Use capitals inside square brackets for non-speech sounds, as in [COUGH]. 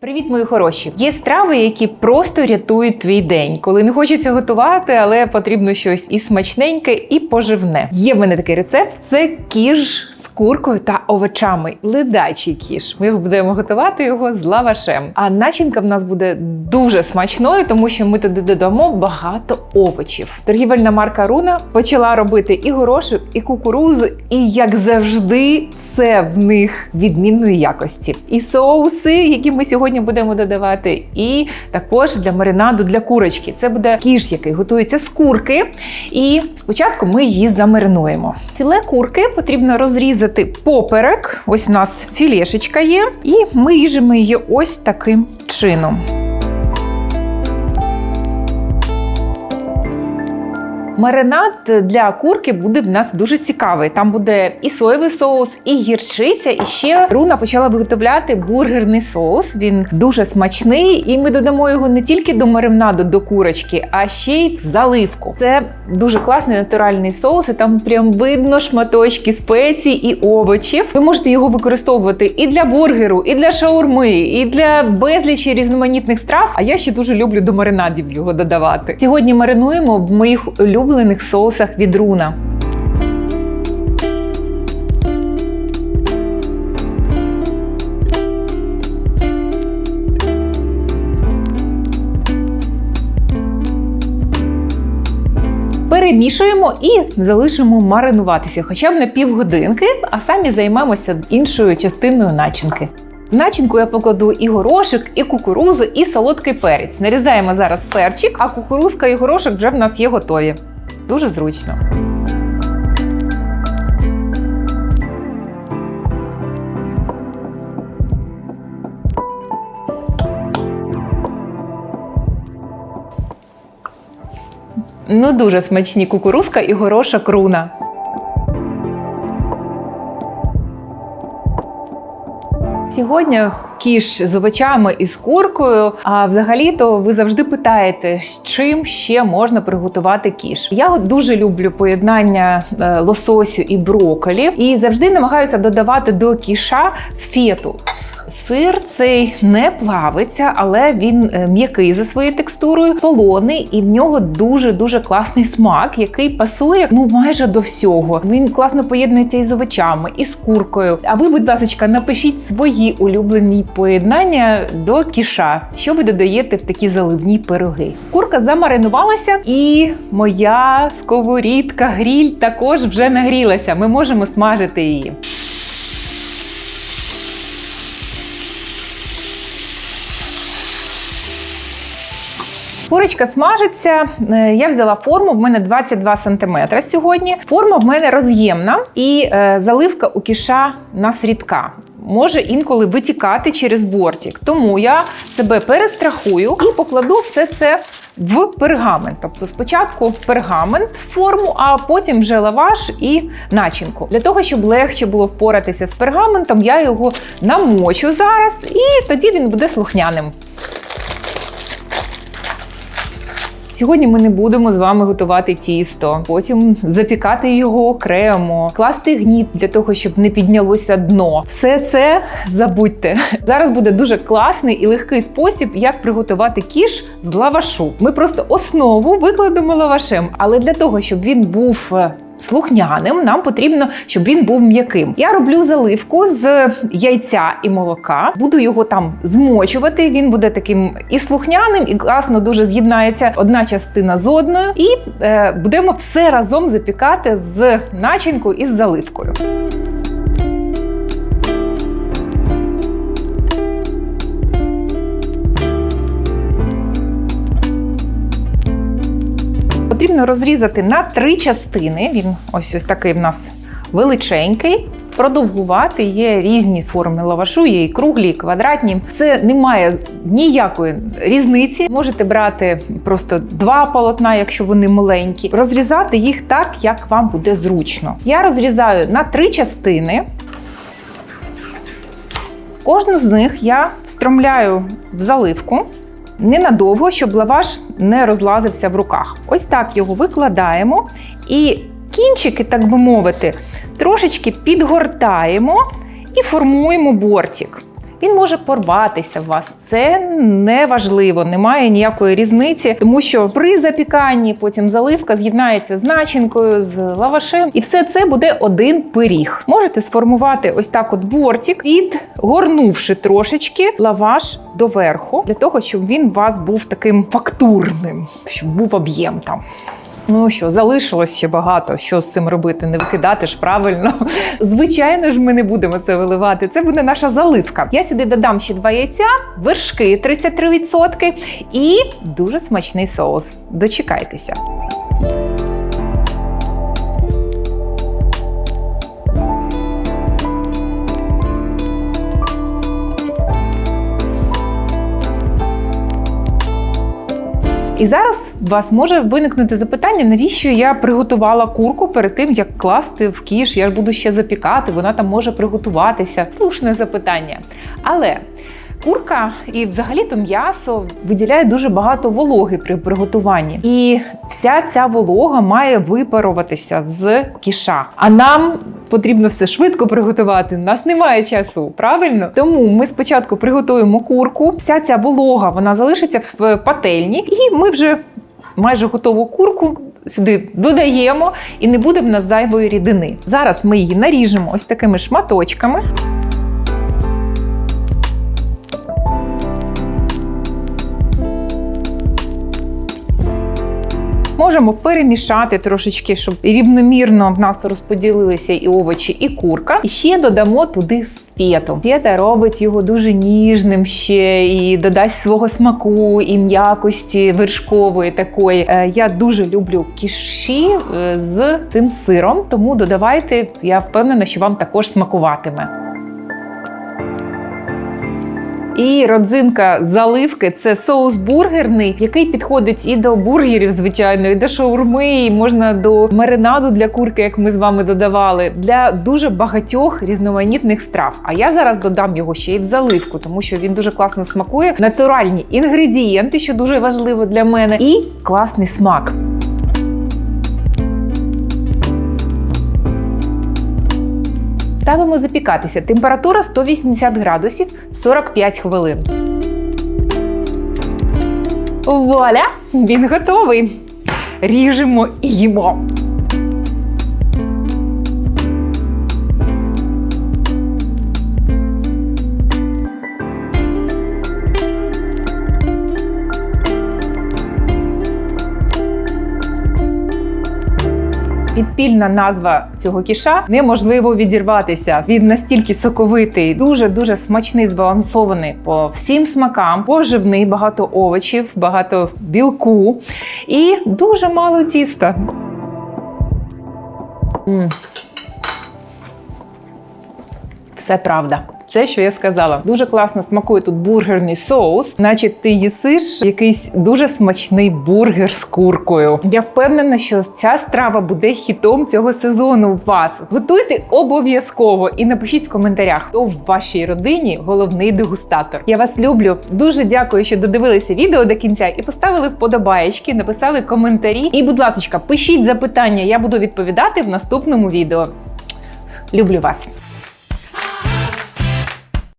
Привіт, мої хороші! Є страви, які просто рятують твій день, коли не хочеться готувати, але потрібно щось і смачненьке, і поживне. Є в мене такий рецепт: це кіш з куркою та овочами. Ледачий кіш. Ми будемо готувати його з лавашем. А начинка в нас буде дуже смачною, тому що ми туди додамо багато овочів. Торгівельна марка Руна почала робити і горошок, і кукурузу, і як завжди, все в них відмінної якості. І соуси, які ми сьогодні будемо додавати, і також для маринаду для курочки. Це буде кіш, який готується з курки. І спочатку ми її замаринуємо. Філе курки потрібно розрізати поперек. Ось у нас філешечка є, і ми ріжемо її ось таким чином. Маринад для курки буде в нас дуже цікавий. Там буде і соєвий соус, і гірчиця. І ще руна почала виготовляти бургерний соус. Він дуже смачний, і ми додамо його не тільки до маринаду, до курочки, а ще й в заливку. Це дуже класний натуральний соус. і Там прям видно шматочки спецій і овочів. Ви можете його використовувати і для бургеру, і для шаурми, і для безлічі різноманітних страв. А я ще дуже люблю до маринадів його додавати. Сьогодні маринуємо в моїх улюблених соусах від руна. Перемішуємо і залишимо маринуватися хоча б на півгодинки, а самі займемося іншою частиною начинки. В начинку я покладу і горошок, і кукурузу, і солодкий перець. Нарізаємо зараз перчик, а кукурузка і горошок вже в нас є готові. Дуже зручно. Ну, дуже смачні кукурузка і горошок руна. Сьогодні кіш з овочами і з куркою. А взагалі-то ви завжди питаєте, з чим ще можна приготувати кіш. Я дуже люблю поєднання е, лососю і брокколі і завжди намагаюся додавати до кіша фету. Сир цей не плавиться, але він е, м'який за своєю текстурою, солоний, і в нього дуже дуже класний смак, який пасує ну майже до всього. Він класно поєднується із овочами, і з куркою. А ви, будь ласка, напишіть свої улюблені поєднання до кіша, що ви додаєте в такі заливні пироги. Курка замаринувалася, і моя сковорідка гріль також вже нагрілася. Ми можемо смажити її. Курочка смажиться. Е, Я взяла форму. В мене 22 см сьогодні. Форма в мене роз'ємна і е, заливка у кіша нас рідка. Може інколи витікати через бортик. Тому я себе перестрахую і покладу все це в пергамент. Тобто спочатку пергамент в форму, а потім вже лаваш і начинку. Для того, щоб легше було впоратися з пергаментом, я його намочу зараз, і тоді він буде слухняним. Сьогодні ми не будемо з вами готувати тісто, потім запікати його окремо, класти гніт для того, щоб не піднялося дно. Все це забудьте. Зараз буде дуже класний і легкий спосіб, як приготувати кіш з лавашу. Ми просто основу викладемо лавашем, але для того, щоб він був е, слухняним, нам потрібно, щоб він був м'яким. Я роблю заливку з яйця і молока, буду його там змочувати. Він буде таким і слухняним, і класно дуже з'єднається одна частина з одною. І е, будемо все разом запікати з начинкою і з заливкою. Потрібно розрізати на три частини. Він ось такий в нас величенький. Продовгувати є різні форми лавашу, є і круглі, і квадратні. Це не має ніякої різниці. Можете брати просто два полотна, якщо вони маленькі, розрізати їх так, як вам буде зручно. Я розрізаю на три частини. Кожну з них я встромляю в заливку ненадовго, щоб лаваш не розлазився в руках. Ось так його викладаємо і кінчики, так би мовити, трошечки підгортаємо і формуємо бортик. Він може порватися в вас. Це не важливо, немає ніякої різниці, тому що при запіканні потім заливка з'єднається з начинкою, з лавашем, і все це буде один пиріг. Можете сформувати ось так: от бортик, підгорнувши трошечки лаваш доверху, для того, щоб він у вас був таким фактурним, щоб був об'єм там. Ну що, залишилось ще багато. Що з цим робити? Не викидати ж правильно. [LAUGHS] Звичайно ж, ми не будемо це виливати. Це буде наша заливка. Я сюди додам ще два яйця, вершки 33% і дуже смачний соус. Дочекайтеся. І зараз у вас може виникнути запитання, навіщо я приготувала курку перед тим, як класти в кіш. Я ж буду ще запікати, вона там може приготуватися. Слушне запитання. Але курка і взагалі-то м'ясо виділяє дуже багато вологи при приготуванні. І вся ця волога має випаруватися з кіша. А нам потрібно все швидко приготувати. У нас немає часу, правильно? Тому ми спочатку приготуємо курку. Вся ця волога вона залишиться в пательні, і ми вже майже готову курку. Сюди додаємо і не буде в нас зайвої рідини. Зараз ми її наріжемо ось такими шматочками. Можемо перемішати трошечки, щоб рівномірно в нас розподілилися і овочі, і курка. І ще додамо туди фету. Фета робить його дуже ніжним ще і додасть свого смаку і м'якості вершкової такої. Е, Я дуже люблю кіші е, з цим сиром, тому додавайте. Я впевнена, що вам також смакуватиме. І родзинка заливки це соус бургерний, який підходить і до бургерів, звичайно, і до шаурми, і можна до маринаду для курки, як ми з вами додавали, для дуже багатьох різноманітних страв. А я зараз додам його ще й в заливку, тому що він дуже класно смакує. Натуральні інгредієнти, що дуже важливо для мене, і класний смак. Ставимо запікатися. Температура 180 градусів 45 хвилин. Вуаля! Він готовий. Ріжемо і їмо. Підпільна назва цього кіша неможливо відірватися. Він настільки соковитий, дуже дуже смачний, збалансований по всім смакам, поживний, багато овочів, багато білку і дуже мало тіста. Все правда. Це, що я сказала, дуже класно смакує тут бургерний соус, наче ти їсиш якийсь дуже смачний бургер з куркою. Я впевнена, що ця страва буде хітом цього сезону. У вас готуйте обов'язково і напишіть в коментарях, хто в вашій родині головний дегустатор. Я вас люблю. Дуже дякую, що додивилися відео до кінця і поставили вподобаєчки, написали коментарі. І, будь ласка, пишіть запитання, я буду відповідати в наступному відео. Люблю вас.